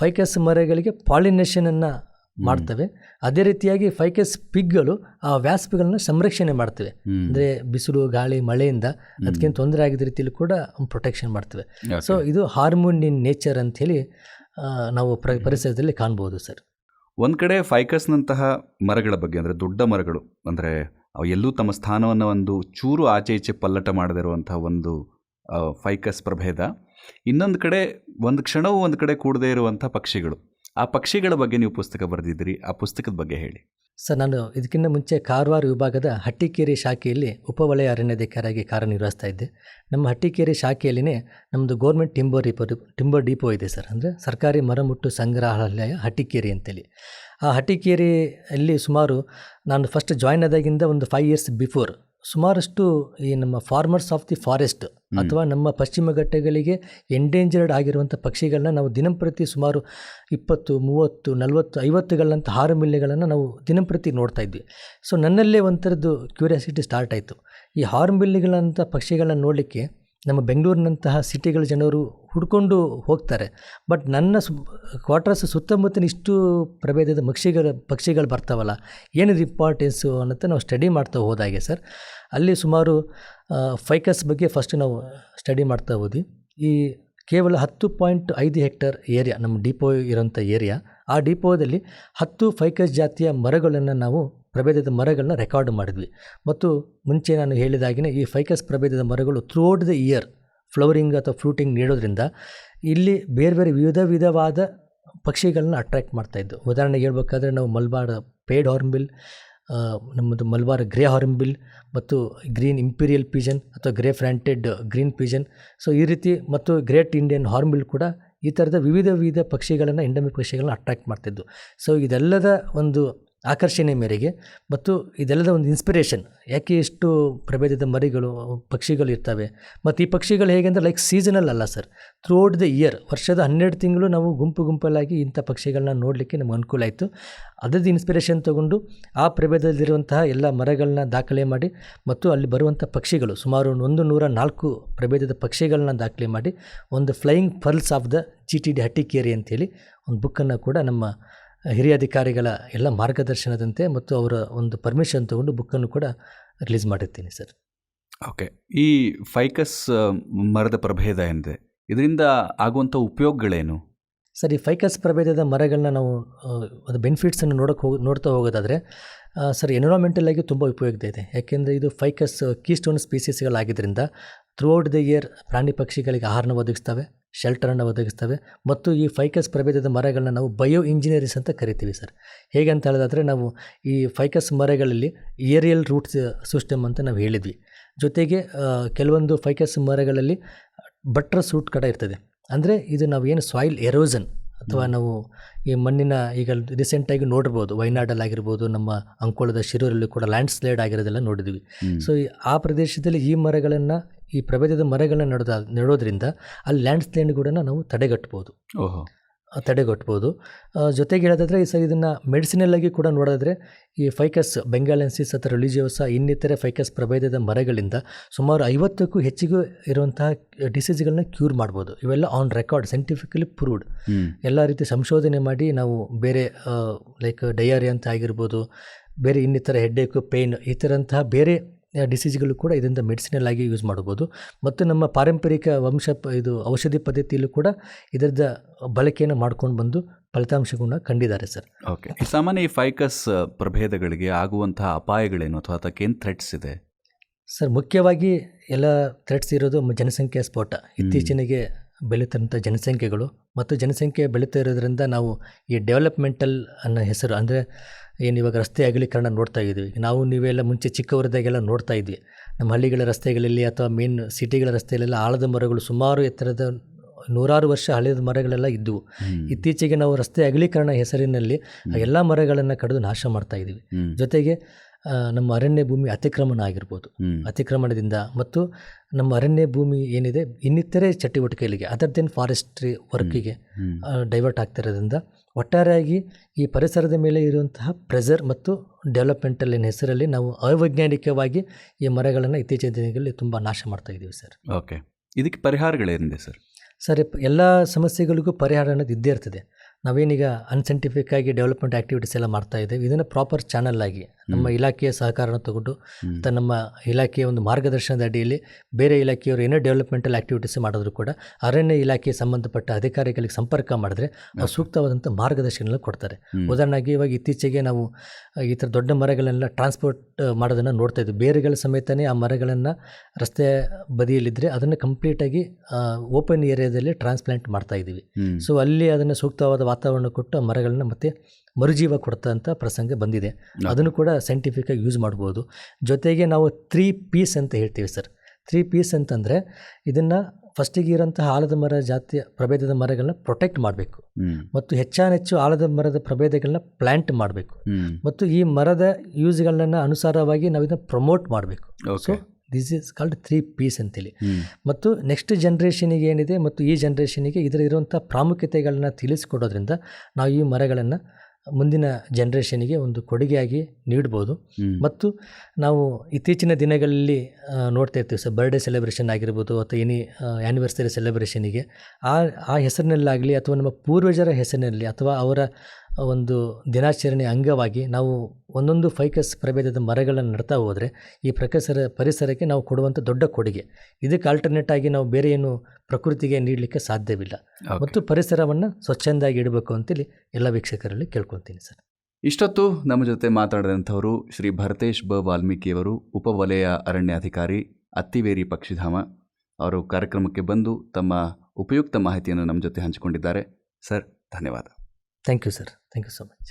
ಫೈಕಸ್ ಮರಗಳಿಗೆ ಪಾಲಿನೇಷನನ್ನು ಮಾಡ್ತವೆ. ಅದೇ ರೀತಿಯಾಗಿ ಫೈಕಸ್ ಪಿಗ್ಗಳು ಆ ವ್ಯಾಸ್ಪ್ಗಳನ್ನ ಸಂರಕ್ಷಣೆ ಮಾಡ್ತವೆ. ಅಂದರೆ ಬಿಸಿಲು ಗಾಳಿ ಮಳೆಯಿಂದ ಅದಕ್ಕಿಂತ ತೊಂದರೆ ಆಗಿದ ರೀತಿಯಲ್ಲಿ ಕೂಡ ಪ್ರೊಟೆಕ್ಷನ್ ಮಾಡ್ತವೆ. ಸೊ ಇದು ಹಾರ್ಮೋನ್ ಇನ್ ನೇಚರ್ ಅಂಥೇಳಿ ನಾವು ಪ್ರ ಪರಿಸರದಲ್ಲಿ ಕಾಣ್ಬೋದು ಸರ್. ಒಂದು ಕಡೆ ಫೈಕಸ್ನಂತಹ ಮರಗಳ ಬಗ್ಗೆ, ಅಂದರೆ ದೊಡ್ಡ ಮರಗಳು, ಅಂದರೆ ಅವು ಎಲ್ಲೂ ತಮ್ಮ ಸ್ಥಾನವನ್ನು ಒಂದು ಚೂರು ಆಚೆ ಈಚೆ ಪಲ್ಲಟ ಮಾಡದಿರುವಂತಹ ಒಂದು ಫೈಕಸ್ ಪ್ರಭೇದ. ಇನ್ನೊಂದು ಕಡೆ, ಒಂದು ಕ್ಷಣವೂ ಒಂದು ಕಡೆ ಕೂಡದೇ ಇರುವಂಥ ಪಕ್ಷಿಗಳು. ಆ ಪಕ್ಷಿಗಳ ಬಗ್ಗೆ ನೀವು ಪುಸ್ತಕ ಬರೆದಿದ್ದೀರಿ, ಆ ಪುಸ್ತಕದ ಬಗ್ಗೆ ಹೇಳಿ. ಸರ್, ನಾನು ಇದಕ್ಕಿಂತ ಮುಂಚೆ ಕಾರವಾರ ವಿಭಾಗದ ಹಟ್ಟಿಕೇರಿ ಶಾಖೆಯಲ್ಲಿ ಉಪವಲಯ ಅರಣ್ಯಾಧಿಕಾರಿಯಾಗಿ ಕಾರ್ಯನಿರ್ವಹಿಸ್ತಾ ಇದ್ದೆ. ನಮ್ಮ ಹಟ್ಟಿಕೇರಿ ಶಾಖೆಯಲ್ಲಿನೇ ನಮ್ಮದು government timber depot timber depot ಇದೆ ಸರ್. ಅಂದರೆ ಸರ್ಕಾರಿ ಮರಮುಟ್ಟು ಸಂಗ್ರಹಾಲಯ ಹಟ್ಟಿಕೇರಿ ಅಂತೇಳಿ. ಆ ಹಟ್ಟಿಕೇರಿಯಲ್ಲಿ ಸುಮಾರು ನಾನು ಫಸ್ಟ್ ಜಾಯ್ನ್ ಆದಾಗಿಂದ ಒಂದು ಫೈವ್ ಇಯರ್ಸ್ ಬಿಫೋರ್ ಸುಮಾರಷ್ಟು ಈ ನಮ್ಮ ಫಾರ್ಮರ್ಸ್ ಆಫ್ ದಿ ಫಾರೆಸ್ಟ್ ಅಥವಾ ನಮ್ಮ ಪಶ್ಚಿಮ ಘಟ್ಟಗಳಿಗೆ ಎಂಡೇಂಜರ್ಡ್ ಆಗಿರುವಂಥ ಪಕ್ಷಿಗಳನ್ನ ನಾವು ದಿನಂಪ್ರತಿ ಸುಮಾರು ಇಪ್ಪತ್ತು ಮೂವತ್ತು ನಲವತ್ತು ಐವತ್ತುಗಳಂಥ ಹಾರುಮಿಲ್ಲೆಗಳನ್ನು ನಾವು ದಿನಂಪ್ರತಿ ನೋಡ್ತಾ ಇದ್ವಿ. ಸೊ ನನ್ನಲ್ಲೇ ಒಂಥರದ್ದು ಕ್ಯೂರಿಯಾಸಿಟಿ ಸ್ಟಾರ್ಟ್ ಆಯಿತು. ಈ ಹಾರ್ನ್ಬಿಲ್ಲಿಗಳಂಥ ಪಕ್ಷಿಗಳನ್ನ ನೋಡಲಿಕ್ಕೆ ನಮ್ಮ ಬೆಂಗಳೂರಿನಂತಹ ಸಿಟಿಗಳ ಜನರು ಹುಡ್ಕೊಂಡು ಹೋಗ್ತಾರೆ. ಬಟ್ ನನ್ನ ಸು ಕ್ವಾರ್ಟರ್ಸ್ ಸುತ್ತಮುತ್ತಲಿನ ಇಷ್ಟು ಪ್ರಭೇದದ ಪಕ್ಷಿಗಳ ಪಕ್ಷಿಗಳು ಬರ್ತಾವಲ್ಲ, ಏನಿದು ಇಂಪಾರ್ಟೆನ್ಸು ಅನ್ನೋದು ನಾವು ಸ್ಟಡಿ ಮಾಡ್ತಾ ಹೋದಾಗೆ ಸರ್. ಅಲ್ಲಿ ಸುಮಾರು ಫೈಕಸ್ ಬಗ್ಗೆ ಫಸ್ಟ್ ನಾವು ಸ್ಟಡಿ ಮಾಡ್ತಾ ಹೋದ್ವಿ. ಈ ಕೇವಲ ಹತ್ತು ಪಾಯಿಂಟ್ ಐದು ಹೆಕ್ಟರ್ ಏರಿಯಾ ನಮ್ಮ ಡಿಪೋ ಇರೋಂಥ ಏರಿಯಾ ಆ ಡಿಪೋದಲ್ಲಿ ಹತ್ತು ಫೈಕಸ್ ಜಾತಿಯ ಮರಗಳನ್ನು ನಾವು ಪ್ರಭೇದದ ಮರಗಳನ್ನ ರೆಕಾರ್ಡ್ ಮಾಡಿದ್ವಿ. ಮತ್ತು ಮುಂಚೆ ನಾನು ಹೇಳಿದಾಗಿನೇ ಈ ಫೈಕಸ್ ಪ್ರಭೇದದ ಮರಗಳು ಥ್ರೂಔಟ್ ದ ಇಯರ್ ಫ್ಲವರಿಂಗ್ ಅಥವಾ ಫ್ರೂಟಿಂಗ್ ನೀಡೋದ್ರಿಂದ ಇಲ್ಲಿ ಬೇರೆ ಬೇರೆ ವಿವಿಧ ವಿಧವಾದ ಪಕ್ಷಿಗಳನ್ನ ಅಟ್ರ್ಯಾಕ್ಟ್ ಮಾಡ್ತಾಯಿದ್ದು ಉದಾಹರಣೆಗೆ ಹೇಳ್ಬೇಕಾದ್ರೆ ನಾವು ಮಲ್ಬಾರ್ ಪೇಡ್ ಹಾರ್ನ್ಬಿಲ್ ನಮ್ಮದು ಮಲ್ಬಾರ್ ಗ್ರೇ ಹಾರ್ನ್ಬಿಲ್ ಮತ್ತು ಗ್ರೀನ್ ಇಂಪೀರಿಯಲ್ ಪಿಜನ್ ಅಥವಾ grey fronted green pigeon so ಈ ರೀತಿ ಮತ್ತು ಗ್ರೇಟ್ ಇಂಡಿಯನ್ ಹಾರ್ನ್ಬಿಲ್ ಕೂಡ ಈ ಥರದ ವಿವಿಧ ವಿವಿಧ ಪಕ್ಷಿಗಳನ್ನು ಎಂಡಮಿಕ್ ಪಕ್ಷಿಗಳನ್ನ ಅಟ್ರ್ಯಾಕ್ಟ್ ಮಾಡ್ತಿದ್ದು ಸೊ ಇದೆಲ್ಲದ ಒಂದು ಆಕರ್ಷಣೆ ಮೇರೆಗೆ. ಮತ್ತು ಇದೆಲ್ಲದ ಒಂದು ಇನ್ಸ್ಪಿರೇಷನ್ ಯಾಕೆ ಇಷ್ಟು ಪ್ರಭೇದದ ಮರಿಗಳು, ಪಕ್ಷಿಗಳು ಇರ್ತವೆ? ಮತ್ತು ಈ ಪಕ್ಷಿಗಳು ಹೇಗೆ ಅಂದರೆ ಲೈಕ್ ಸೀಸನಲ್ ಅಲ್ಲ ಸರ್ ಥ್ರೂಔಟ್ ದ ಇಯರ್ ವರ್ಷದ ಹನ್ನೆರಡು ತಿಂಗಳು ನಾವು ಗುಂಪು ಗುಂಪಲ್ಲಾಗಿ ಇಂಥ ಪಕ್ಷಿಗಳನ್ನ ನೋಡಲಿಕ್ಕೆ ನಮ್ಗೆ ಅನುಕೂಲ ಆಯಿತು. ಅದರದ್ದು ಇನ್ಸ್ಪಿರೇಷನ್ ತಗೊಂಡು ಆ ಪ್ರಭೇದದಲ್ಲಿರುವಂತಹ ಎಲ್ಲ ಮರಗಳನ್ನ ದಾಖಲೆ ಮಾಡಿ ಮತ್ತು ಅಲ್ಲಿ ಬರುವಂಥ ಪಕ್ಷಿಗಳು, ಸುಮಾರು ಒಂದು ನೂರ ನಾಲ್ಕು ಪ್ರಭೇದದ ಪಕ್ಷಿಗಳನ್ನ ದಾಖಲೆ ಮಾಡಿ ಒಂದು flying pearls of the G T D Hattikeri ಅಂತೇಳಿ ಒಂದು ಬುಕ್ಕನ್ನು ಕೂಡ ನಮ್ಮ ಹಿರಿಯ ಅಧಿಕಾರಿಗಳ ಎಲ್ಲ ಮಾರ್ಗದರ್ಶನದಂತೆ ಮತ್ತು ಅವರ ಒಂದು ಪರ್ಮಿಷನ್ ತಗೊಂಡು ಬುಕ್ಕನ್ನು ಕೂಡ ರಿಲೀಸ್ ಮಾಡಿರ್ತೀನಿ ಸರ್ ಓಕೆ ಈ ಫೈಕಸ್ ಮರದ ಪ್ರಭೇದ ಏನಿದೆ? ಇದರಿಂದ ಆಗುವಂಥ ಉಪಯೋಗಗಳೇನು? ಸರ್ ಈ ಫೈಕಸ್ ಪ್ರಭೇದದ ಮರಗಳನ್ನ ನಾವು ಅದು ಬೆನಿಫಿಟ್ಸನ್ನು ನೋಡೋಕೆ ಹೋಗಿ ನೋಡ್ತಾ ಹೋಗೋದಾದರೆ ಸರ್ ಎನ್ವಿರಾನ್ಮೆಂಟಲ್ ಆಗಿ ತುಂಬ ಉಪಯುಕ್ತ ಇದೆ. ಯಾಕೆಂದರೆ ಇದು ಫೈಕಸ್ ಕೀಸ್ಟೋನ್ ಸ್ಪೀಸೀಸ್ಗಳಾಗಿದ್ದರಿಂದ ಥ್ರೂಔಟ್ ದ ಇಯರ್ ಪ್ರಾಣಿ ಪಕ್ಷಿಗಳಿಗೆ ಆಹಾರನ ಒದಗಿಸ್ತವೆ. ಶೆಲ್ಟರನ್ನು ಒದಗಿಸ್ತವೆ. ಮತ್ತು ಈ ಫೈಕಸ್ ಪ್ರಭೇದದ ಮರಗಳನ್ನ ನಾವು ಬಯೋ ಇಂಜಿನಿಯರಿಂಗ್ಸ್ ಅಂತ ಕರಿತೀವಿ ಸರ್ ಹೇಗೆ ಅಂತ ಹೇಳೋದಾದರೆ ನಾವು ಈ ಫೈಕಸ್ ಮರಗಳಲ್ಲಿ ಏರಿಯಲ್ ರೂಟ್ಸ್ ಸಿಸ್ಟಮ್ ಅಂತ ನಾವು ಹೇಳಿದ್ವಿ. ಜೊತೆಗೆ ಕೆಲವೊಂದು ಫೈಕಸ್ ಮರಗಳಲ್ಲಿ ಬಟ್ರ ಸೂಟ್ ಕಡೆ ಇರ್ತದೆ. ಅಂದರೆ ಇದು ನಾವು ಏನು ಸಾಯಿಲ್ ಎರೋಸನ್ ಅಥವಾ ನಾವು ಈ ಮಣ್ಣಿನ ಈಗ ರೀಸೆಂಟಾಗಿ ನೋಡಿರ್ಬೋದು ವಯನಾಡಲ್ಲಾಗಿರ್ಬೋದು ನಮ್ಮ ಅಂಕೋಳದ ಶಿರೂರಲ್ಲಿ ಕೂಡ ಲ್ಯಾಂಡ್ ಸ್ಲೈಡ್ ಆಗಿರೋದೆಲ್ಲ ನೋಡಿದ್ವಿ. ಸೊ ಆ ಪ್ರದೇಶದಲ್ಲಿ ಈ ಮರಗಳನ್ನು ಈ ಪ್ರಭೇದದ ಮರಗಳನ್ನ ನೆಡೋದ ನೆಡೋದ್ರಿಂದ ಅಲ್ಲಿ ಲ್ಯಾಂಡ್ ಸ್ಲೈಡ್ ಕೂಡ ನಾವು ತಡೆಗಟ್ಬೋದು. ಓಹೋ. ತಡೆಗಟ್ಬೋದು. ಜೊತೆಗೆ ಹೇಳೋದಾದರೆ ಸರ್ ಇದನ್ನು ಮೆಡಿಸಿನಲ್ ಆಗಿ ಕೂಡ ನೋಡಿದ್ರೆ ಈ ಫೈಕಸ್ ಬೆಂಗಾಲೆನ್ಸಿಸ್ ಅಥವಾ ರಿಲಿಜಿಯೋಸ ಇನ್ನಿತರ ಫೈಕಸ್ ಪ್ರಭೇದದ ಮರಗಳಿಂದ ಸುಮಾರು ಐವತ್ತಕ್ಕೂ ಹೆಚ್ಚಿಗೆ ಇರುವಂತಹ ಡಿಸೀಸ್ಗಳನ್ನ ಕ್ಯೂರ್ ಮಾಡ್ಬೋದು. ಇವೆಲ್ಲ ಆನ್ ರೆಕಾರ್ಡ್ ಸೈಂಟಿಫಿಕಲಿ ಪ್ರೂವ್ಡ್. ಎಲ್ಲ ರೀತಿ ಸಂಶೋಧನೆ ಮಾಡಿ ನಾವು ಬೇರೆ ಲೈಕ್ ಡಯಾರಿ ಅಂತ ಆಗಿರ್ಬೋದು ಬೇರೆ ಇನ್ನಿತರ ಹೆಡ್ಡೇಕು ಪೇಯ್ನ್ ಈ ಥರಂತಹ ಬೇರೆ ಡಿಸೀಸ್ಗಳು ಕೂಡ ಇದರಿಂದ ಮೆಡಿಸಿನಲ್ ಆಗಿ ಯೂಸ್ ಮಾಡ್ಬೋದು. ಮತ್ತು ನಮ್ಮ ಪಾರಂಪರಿಕ ವಂಶ ಇದು ಔಷಧಿ ಪದ್ಧತಿಯಲ್ಲೂ ಕೂಡ ಇದರದ ಬಳಕೆಯನ್ನು ಮಾಡ್ಕೊಂಡು ಬಂದು ಫಲಿತಾಂಶಗಳನ್ನ ಕಂಡಿದ್ದಾರೆ ಸರ್. ಓಕೆ ಸಾಮಾನ್ಯ ಈ ಫೈಕಸ್ ಪ್ರಭೇದಗಳಿಗೆ ಆಗುವಂತಹ ಅಪಾಯಗಳೇನು ಅಥವಾ ಅದಕ್ಕೇನು ಥ್ರೆಟ್ಸ್ ಇದೆ? ಸರ್ ಮುಖ್ಯವಾಗಿ ಎಲ್ಲ ಥ್ರೆಟ್ಸ್ ಇರೋದು ಜನಸಂಖ್ಯಾ ಸ್ಫೋಟ. ಇತ್ತೀಚಿನಗೆ ಬೆಳೀತಂಥ ಜನಸಂಖ್ಯೆಗಳು ಮತ್ತು ಜನಸಂಖ್ಯೆ ಬೆಳೀತಾ ಇರೋದ್ರಿಂದ ನಾವು ಈ ಡೆವಲಪ್ಮೆಂಟಲ್ ಅನ್ನೋ ಹೆಸರು ಅಂದರೆ ಏನು ಇವಾಗ ರಸ್ತೆ ಅಗಲೀಕರಣ ನೋಡ್ತಾ ಇದ್ದೀವಿ ನಾವು ನೀವೆಲ್ಲ ಮುಂಚೆ ಚಿಕ್ಕವರದಾಗೆಲ್ಲ ನೋಡ್ತಾ ಇದ್ವಿ. ನಮ್ಮ ಹಳ್ಳಿಗಳ ರಸ್ತೆಗಳಲ್ಲಿ ಅಥವಾ ಮೇನ್ ಸಿಟಿಗಳ ರಸ್ತೆಗಳೆಲ್ಲ ಆಳದ ಮರಗಳು ಸುಮಾರು ಎತ್ತರದ ನೂರಾರು ವರ್ಷ ಹಳೆಯದ ಮರಗಳೆಲ್ಲ ಇದ್ದವು. ಇತ್ತೀಚೆಗೆ ನಾವು ರಸ್ತೆ ಅಗಲೀಕರಣ ಹೆಸರಿನಲ್ಲಿ ಎಲ್ಲ ಮರಗಳನ್ನು ಕಡಿದು ನಾಶ ಮಾಡ್ತಾ ಇದ್ದೀವಿ. ಜೊತೆಗೆ ನಮ್ಮ ಅರಣ್ಯ ಭೂಮಿ ಅತಿಕ್ರಮಣ ಆಗಿರ್ಬೋದು. ಅತಿಕ್ರಮಣದಿಂದ ಮತ್ತು ನಮ್ಮ ಅರಣ್ಯ ಭೂಮಿ ಏನಿದೆ ಇನ್ನಿತರೆ ಚಟುವಟಿಕೆಗಳಿಗೆ ಅದರ್ ದೆನ್ ಫಾರೆಸ್ಟ್ರಿ ವರ್ಕಿಗೆ. ಡೈವರ್ಟ್ ಆಗ್ತಿರೋದ್ರಿಂದ ಒಟ್ಟಾರೆಯಾಗಿ ಈ ಪರಿಸರದ ಮೇಲೆ ಇರುವಂತಹ ಪ್ರೆಸರ್ ಮತ್ತು ಡೆವಲಪ್ಮೆಂಟಲ್ ಹೆಸರಲ್ಲಿ ನಾವು ಅವೈಜ್ಞಾನಿಕವಾಗಿ ಈ ಮರಗಳನ್ನು ಇತ್ತೀಚಿನ ದಿನಗಳಲ್ಲಿ ತುಂಬ ನಾಶ ಮಾಡ್ತಾ ಇದ್ದೀವಿ ಸರ್. ಓಕೆ ಇದಕ್ಕೆ ಪರಿಹಾರಗಳೇನಿದೆ ಸರ್? ಸರ್ ಎಲ್ಲ ಸಮಸ್ಯೆಗಳಿಗೂ ಪರಿಹಾರ ಅನ್ನೋದು ಇದ್ದೇ ಇರ್ತದೆ. ನಾವೇನೀಗ ಅನ್ಸೈಂಟಿಫಿಕ್ ಆಗಿ ಡೆವಲಪ್ಮೆಂಟ್ ಆ್ಯಕ್ಟಿವಿಟೀಸ್ ಎಲ್ಲ ಮಾಡ್ತಾ ಇದ್ದೇವೆ. ಇದನ್ನು ಪ್ರಾಪರ್ ಚಾನಲ್ ಆಗಿ ನಮ್ಮ ಇಲಾಖೆಯ ಸಹಕಾರನ ತಗೊಂಡು ತ ಮತ್ತು ನಮ್ಮ ಇಲಾಖೆಯ ಒಂದು ಮಾರ್ಗದರ್ಶನದ ಅಡಿಯಲ್ಲಿ ಬೇರೆ ಇಲಾಖೆಯವರು ಏನೇ ಡೆವಲಪ್ಮೆಂಟಲ್ ಆ್ಯಕ್ಟಿವಿಟೀಸ್ ಮಾಡಿದ್ರು ಕೂಡ ಅರಣ್ಯ ಇಲಾಖೆಗೆ ಸಂಬಂಧಪಟ್ಟ ಅಧಿಕಾರಿಗಳಿಗೆ ಸಂಪರ್ಕ ಮಾಡಿದ್ರೆ ಅವ್ರು ಸೂಕ್ತವಾದಂಥ ಮಾರ್ಗದರ್ಶನ ಕೊಡ್ತಾರೆ. ಉದಾಹರಣೆಗೆ ಇವಾಗ ಇತ್ತೀಚೆಗೆ ನಾವು ಈ ಥರ ದೊಡ್ಡ ಮರಗಳನ್ನೆಲ್ಲ ಟ್ರಾನ್ಸ್ಪೋರ್ಟ್ ಮಾಡೋದನ್ನು ನೋಡ್ತಾ ಇದ್ವಿ. ಬೇರುಗಳ ಸಮೇತನೇ ಆ ಮರಗಳನ್ನು ರಸ್ತೆ ಬದಿಯಲ್ಲಿದ್ದರೆ ಅದನ್ನು ಕಂಪ್ಲೀಟಾಗಿ ಓಪನ್ ಏರಿಯಾದಲ್ಲಿ ಟ್ರಾನ್ಸ್ಪ್ಲಾಂಟ್ ಮಾಡ್ತಾ ಇದ್ದೀವಿ. ಸೊ ಅಲ್ಲಿ ಅದನ್ನು ಸೂಕ್ತವಾದ ವಾತಾವರಣ ಕೊಟ್ಟು ಆ ಮರಗಳನ್ನ ಮತ್ತೆ ಮರುಜೀವ ಕೊಡ್ತಂಥ ಪ್ರಸಂಗ ಬಂದಿದೆ. ಅದನ್ನು ಕೂಡ ಸೈಂಟಿಫಿಕ್ ಆಗಿ ಯೂಸ್ ಮಾಡ್ಬೋದು. ಜೊತೆಗೆ ನಾವು ತ್ರೀ ಪೀಸ್ ಅಂತ ಹೇಳ್ತೀವಿ ಸರ್ ತ್ರೀ ಪೀಸ್ ಅಂತಂದರೆ ಇದನ್ನು ಫಸ್ಟಿಗೆ ಇರೋಂತಹ ಆಲದ ಮರ ಜಾತಿಯ ಪ್ರಭೇದದ ಮರಗಳನ್ನ ಪ್ರೊಟೆಕ್ಟ್ ಮಾಡಬೇಕು. ಮತ್ತು ಹೆಚ್ಚಾನೆಚ್ಚು ಆಲದ ಮರದ ಪ್ರಭೇದಗಳನ್ನ ಪ್ಲ್ಯಾಂಟ್ ಮಾಡಬೇಕು. ಮತ್ತು ಈ ಮರದ ಯೂಸ್ಗಳನ್ನ ಅನುಸಾರವಾಗಿ ನಾವು ಇದನ್ನು ಪ್ರಮೋಟ್ ಮಾಡಬೇಕು so this is called three Ps ಅಂತೇಳಿ. ಮತ್ತು ನೆಕ್ಸ್ಟ್ ಜನ್ರೇಷನಿಗೆ ಏನಿದೆ ಮತ್ತು ಈ ಜನ್ರೇಷನಿಗೆ ಇದರ ಇರುವಂಥ ಪ್ರಾಮುಖ್ಯತೆಗಳನ್ನ ತಿಳಿಸ್ಕೊಡೋದ್ರಿಂದ ನಾವು ಈ ಮರಗಳನ್ನು ಮುಂದಿನ ಜನ್ರೇಷನಿಗೆ ಒಂದು ಕೊಡುಗೆಯಾಗಿ ನೀಡ್ಬೋದು. ಮತ್ತು ನಾವು ಇತ್ತೀಚಿನ ದಿನಗಳಲ್ಲಿ ನೋಡ್ತಾ ಇರ್ತೀವಿ ಸರ್ ಬರ್ಡೇ ಸೆಲೆಬ್ರೇಷನ್ ಆಗಿರ್ಬೋದು ಅಥವಾ ಎನಿ ಆ್ಯನಿವರ್ಸರಿ ಸೆಲೆಬ್ರೇಷನಿಗೆ ಆ ಆ ಹೆಸರಿನಲ್ಲಾಗಲಿ ಅಥವಾ ನಮ್ಮ ಪೂರ್ವಜರ ಹೆಸರಿನಲ್ಲಿ ಅಥವಾ ಅವರ ಒಂದು ದಿನಾಚರಣೆ ಅಂಗವಾಗಿ ನಾವು ಒಂದೊಂದು ಫೈಕಸ್ ಪ್ರಭೇದದ ಮರಗಳನ್ನು ನಡ್ತಾ ಹೋದರೆ ಈ ಪ್ರಕಸರ ಪರಿಸರಕ್ಕೆ ನಾವು ಕೊಡುವಂಥ ದೊಡ್ಡ ಕೊಡುಗೆ. ಇದಕ್ಕೆ ಆಲ್ಟರ್ನೇಟ್ ಆಗಿ ನಾವು ಬೇರೆ ಏನು ಪ್ರಕೃತಿಗೆ ನೀಡಲಿಕ್ಕೆ ಸಾಧ್ಯವಿಲ್ಲ. ಮತ್ತು ಪರಿಸರವನ್ನು ಸ್ವಚ್ಛಂದಾಗಿ ಇಡಬೇಕು ಅಂತೇಳಿ ಎಲ್ಲ ವೀಕ್ಷಕರಲ್ಲಿ ಕೇಳ್ಕೊತೀನಿ ಸರ್. ಇಷ್ಟೊತ್ತು ನಮ್ಮ ಜೊತೆ ಮಾತಾಡಿದಂಥವರು ಶ್ರೀ ಭರತೇಶ್ ಬ ವಾಲ್ಮೀಕಿಯವರು ಉಪವಲಯ ಅರಣ್ಯಾಧಿಕಾರಿ ಅತ್ತಿವೇರಿ ಪಕ್ಷಿಧಾಮ. ಅವರು ಕಾರ್ಯಕ್ರಮಕ್ಕೆ ಬಂದು ತಮ್ಮ ಉಪಯುಕ್ತ ಮಾಹಿತಿಯನ್ನು ನಮ್ಮ ಜೊತೆ ಹಂಚಿಕೊಂಡಿದ್ದಾರೆ. ಸರ್ ಧನ್ಯವಾದ. Thank you sir thank you so much